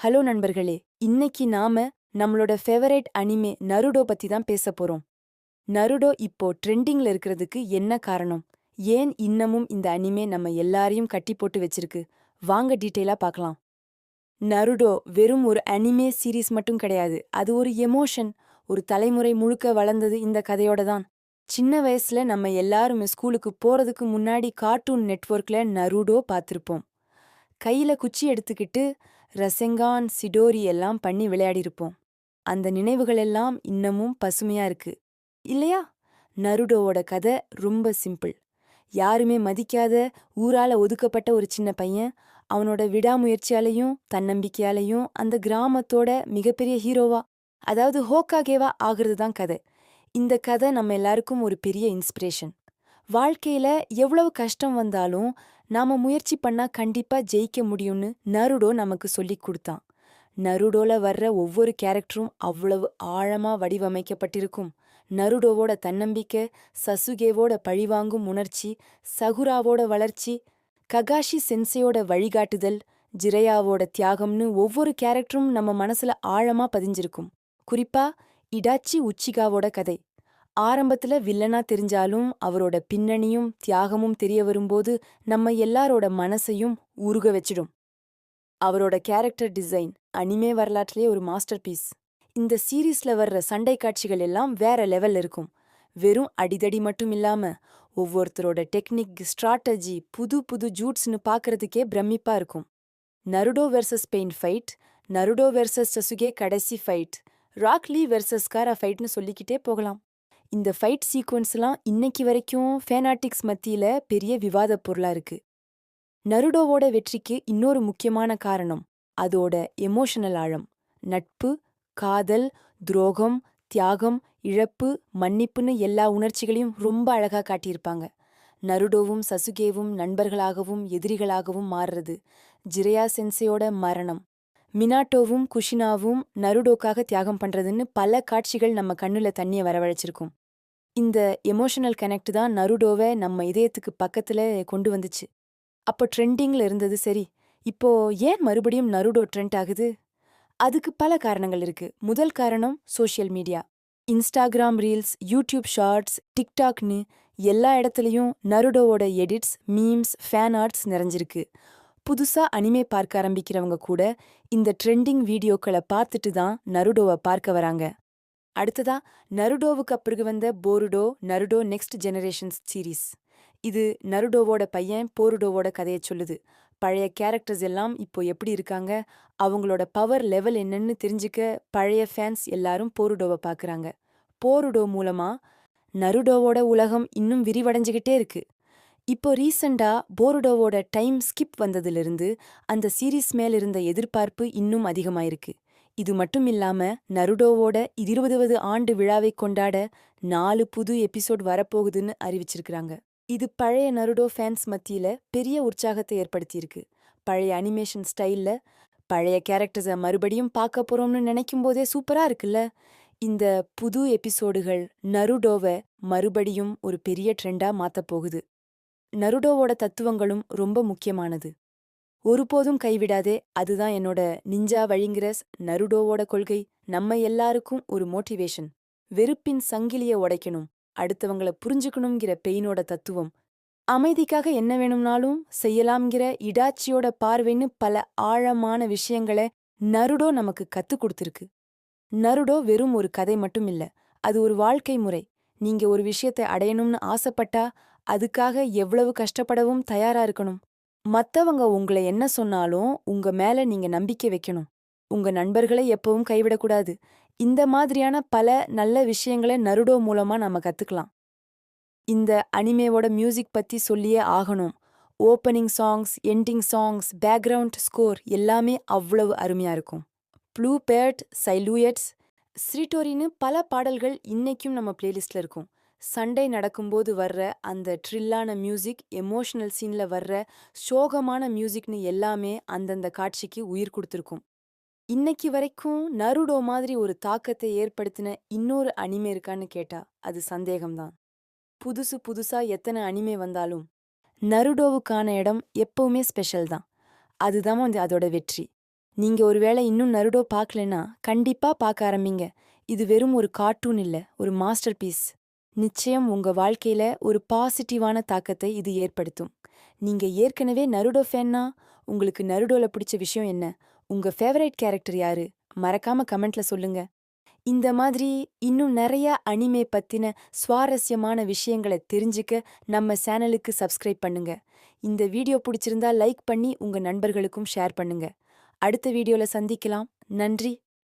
Hello நண்பர்களே இன்னைக்கு நாம நம்மளோட ஃபேவரேட் அனிமே நருடோ பத்தி தான் பேச போறோம். நருடோ இப்போ ட்ரெண்டிங்ல இருக்கிறதுக்கு என்ன காரணம்? ஏன் இன்னமும் இந்த அனிமே நம்ம எல்லாரையும் கட்டி போட்டு வச்சிருக்கு? வாங்க டீட்டெயிலா பார்க்கலாம். நருடோ வெறும் ஒரு அனிமே சீரீஸ் மட்டும் கிடையாது. அது ஒரு எமோஷன் ஒரு தலைமுறை முழுக்க வளர்ந்தது இந்த கதையோட தான். சின்ன வயசுல நம்ம எல்லாரும் ஸ்கூலுக்கு போறதுக்கு முன்னாடி கார்ட்டூன் நெட்வொர்க்ல நருடோ பார்த்திருப்போம். கையில குச்சி எடுத்துக்கிட்டு ரசெங்கான் சிடோரி எல்லாம் பண்ணி விளையாடிருப்போம். அந்த நினைவுகள் எல்லாம் இன்னமும் பசுமையா இருக்கு. இல்லையா? நருடோவோட கதை ரொம்ப சிம்பிள். யாருமே மதிக்காத ஊரால ஒதுக்கப்பட்ட ஒரு சின்ன பையன் அவனோட விடாமுயற்சியாலையும் தன்னம்பிக்கையாலையும் அந்த கிராமத்தோட மிகப்பெரிய ஹீரோவா அதாவது ஹோக்காகேவா ஆகிறது தான் கதை. இந்த கதை நம்ம எல்லாருக்கும் ஒரு பெரிய இன்ஸ்பிரேஷன். வாழ்க்கையில எவ்வளவு கஷ்டம் வந்தாலும் நாம முயற்சி பண்ணா கண்டிப்பா ஜெயிக்க முடியும்னு நருடோ நமக்கு சொல்லிக் கொடுத்தான். நருடோல வர்ற ஒவ்வொரு கேரக்டரும் அவ்வளவு ஆழமா வடிவமைக்கப்பட்டிருக்கும். நருடோவோட தன்னம்பிக்கை சசுகேவோட பழிவாங்கும் உணர்ச்சி சகுராவோட வளர்ச்சி ககாஷி சென்சையோட வழிகாட்டுதல் ஜிரையாவோட தியாகம்னு ஒவ்வொரு கேரக்டரும் நம்ம மனசுல ஆழமா பதிஞ்சிருக்கும். குறிப்பா இடாச்சி உச்சிகாவோட கதை. ஆரம்பத்துல வில்லனா தெரிஞ்சாலும் அவரோட பின்னணியும் தியாகமும் தெரிய வரும்போது நம்ம எல்லாரோட மனசையும் உருக வச்சிடும். அவரோட கேரக்டர் டிசைன் அனிமே வரலாற்றிலே ஒரு மாஸ்டர் பீஸ் இந்த சீரீஸ்ல வர்ற சண்டை காட்சிகள் எல்லாம் வேற லெவல்ல இருக்கும். வெறும் அடிதடி மட்டும் இல்லாம ஒவ்வொருத்தரோட டெக்னிக் ஸ்ட்ராட்டஜி புது புது ஜூட்ஸ்னு பார்க்கறதுக்கே பிரமிப்பா இருக்கும். Naruto versus Pain fight Naruto versus Sasuke கடைசி fight Rock Lee versus Gaara ஃபைட்னு சொல்லிக்கிட்டே போகலாம். இந்த ஃபைட் சீக்வன்ஸ்லாம் இன்னைக்கு வரைக்கும் ஃபேனாட்டிக்ஸ் மத்தியில பெரிய விவாதப் பொருளா இருக்கு. நருடோவோட வெற்றிக்கு இன்னொரு முக்கியமான காரணம் அதோட எமோஷனல் ஆழம். நட்பு காதல் துரோகம் தியாகம் இழப்பு மன்னிப்புன்னு எல்லா உணர்ச்சிகளையும் ரொம்ப அழகா காட்டியிருப்பாங்க. நருடோவும் சசுகேவும் நண்பர்களாகவும் எதிரிகளாகவும் மாறுறது ஜிரையா சென்சையோட மரணம். மினாட்டோவும் குஷினாவும் நருடோக்காக தியாகம் பண்றதுன்னு பல காட்சிகள் நம்ம கண்ணுல தண்ணிய வரவழைச்சிருக்கும். இந்த எமோஷனல் கனெக்ட் தான் நருடோவை நம்ம இதயத்துக்கு பக்கத்துல கொண்டு வந்துச்சு. அப்போ ட்ரெண்டிங்கில் இருந்தது சரி இப்போ ஏன் மறுபடியும் நருடோ ட்ரெண்ட் ஆகுது? அதுக்கு பல காரணங்கள் இருக்கு. முதல் காரணம் social media Instagram reels YouTube shorts டிக்டாக்னு எல்லா இடத்துலயும் நருடோவோட எடிட்ஸ் மீம்ஸ் ஃபேன் ஆர்ட்ஸ் நிறைஞ்சிருக்கு. புதுசா அனிமே பார்க்க ஆரம்பிக்கிறவங்க கூட இந்த ட்ரெண்டிங் வீடியோக்களை பார்த்துட்டு தான் நருடோவை பார்க்க வராங்க. அடுத்ததா நருடோவுக்கு பிறகு வந்த Boruto Naruto next generations series இது நருடோவோட பையன் போருடோவோட கதையை சொல்லுது. பழைய கேரக்டர்ஸ் எல்லாம் இப்போ எப்படி இருக்காங்க? அவங்களோட பவர் லெவல் என்னன்னு தெரிஞ்சுக்க பழைய ஃபேன்ஸ் எல்லாரும் போருடோவை பார்க்குறாங்க போருடோ மூலமா நருடோவோட உலகம் இன்னும் விரிவடைஞ்சுகிட்டே இருக்கு. இப்போ ரீசண்டா போருடோவோட டைம் ஸ்கிப் வந்ததிலிருந்து அந்த சீரீஸ் மேல இருந்த எதிர்பார்ப்பு இன்னும் அதிகமாயிருக்கு. இது மட்டும் இல்லாம நருடோவோட இருபதுவது ஆண்டு விழாவை கொண்டாட நாலு புது எபிசோட் வரப்போகுதுன்னு அறிவிச்சிருக்கிறாங்க. இது பழைய நருடோ ஃபேன்ஸ் மத்தியில பெரிய உற்சாகத்தை ஏற்படுத்தியிருக்கு. பழைய அனிமேஷன் ஸ்டைல்ல பழைய கேரக்டர்ஸை மறுபடியும் பார்க்க போறோம்னு நினைக்கும் போதே சூப்பரா இருக்குல்ல? இந்த புது எபிசோடுகள் நருடோவை மறுபடியும் ஒரு பெரிய ட்ரெண்டா மாத்தப் போகுது. நருடோவோட தத்துவங்களும் ரொம்ப முக்கியமானது. ஒருபோதும் கைவிடாதே அதுதான் என்னோட நிஞ்சா வழிங்கிற நருடோவோட கொள்கை. நம்ம எல்லாருக்கும் ஒரு மோட்டிவேஷன். வெறுப்பின் சங்கிலிய உடைக்கணும். அடுத்தவங்கள புரிஞ்சுக்கணுங்கிற பெயினோட தத்துவம். அமைதிக்காக என்ன வேணும்னாலும் செய்யலாம்ங்கிற இடாச்சியோட பார்வைன்னு பல ஆழமான விஷயங்களை நருடோ நமக்கு கத்துக் கொடுத்திருக்கு. நருடோ வெறும் ஒரு கதை மட்டும் இல்ல அது ஒரு வாழ்க்கை முறை. நீங்க ஒரு விஷயத்தை அடையணும்னு ஆசைப்பட்டா அதுக்காக எவ்வளவு கஷ்டப்படவும் தயாரா இருக்கணும். மத்தவங்க உங்களை என்ன சொன்னாலும் உங்க மேல நீங்க நம்பிக்கை வைக்கணும். உங்க நண்பர்களை எப்பவும் கைவிடக்கூடாது. இந்த மாதிரியான பல நல்ல விஷயங்களை நருடோ மூலமா நாம கத்துக்கலாம். இந்த அனிமேவோட மியூசிக் பத்தி சொல்லியே ஆகணும். Opening songs ending songs background score எல்லாமே அவ்வளவு அருமையா இருக்கும். ப்ளூ பேர்ட் சைலூயட்ஸ் ஸ்ரீட்டோரின்னு பல பாடல்கள் இன்னைக்கும் நம்ம பிளேலிஸ்ட்ல இருக்கும். சண்டை நடக்கும்போது வர்ற அந்த ட்ரில்லான மியூசிக் எமோஷனல் சீன்ல வர்ற சோகமான மியூசிக்னு எல்லாமே அந்தந்த காட்சிக்கு உயிர் கொடுத்துருக்கும். இன்னைக்கு வரைக்கும் நருடோ மாதிரி ஒரு தாக்கத்தை ஏற்படுத்தின இன்னொரு அனிமே இருக்கான்னு கேட்டா அது சந்தேகம்தான். புதுசு புதுசா எத்தனை அனிமே வந்தாலும் நருடோவுக்கான இடம் எப்பவுமே ஸ்பெஷல் தான். அதுதான் வந்து அதோட வெற்றி. நீங்க ஒருவேளை இன்னும் நருடோ பார்க்கலனா கண்டிப்பா பார்க்க ஆரம்பிங்க. இது வெறும் ஒரு கார்ட்டூன் இல்ல ஒரு மாஸ்டர் பீஸ் நிச்சயம் உங்க வாழ்க்கையில ஒரு பாசிட்டிவான தாக்கத்தை இது ஏற்படுத்தும். நீங்க ஏற்கனவே நருடோ ஃபேன்னா உங்களுக்கு நருடோல பிடிச்ச விஷயம் என்ன? உங்க ஃபேவரைட் கேரக்டர் யாரு? மறக்காம கமெண்ட்ல சொல்லுங்க. இந்த மாதிரி இன்னும் நிறைய அனிமே பத்தின சுவாரஸ்யமான விஷயங்களை தெரிஞ்சுக்க நம்ம சேனலுக்கு சப்ஸ்கிரைப் பண்ணுங்க. இந்த வீடியோ பிடிச்சிருந்தா லைக் பண்ணி உங்க நண்பர்களுக்கும் ஷேர் பண்ணுங்க. அடுத்த வீடியோல சந்திக்கலாம். நன்றி.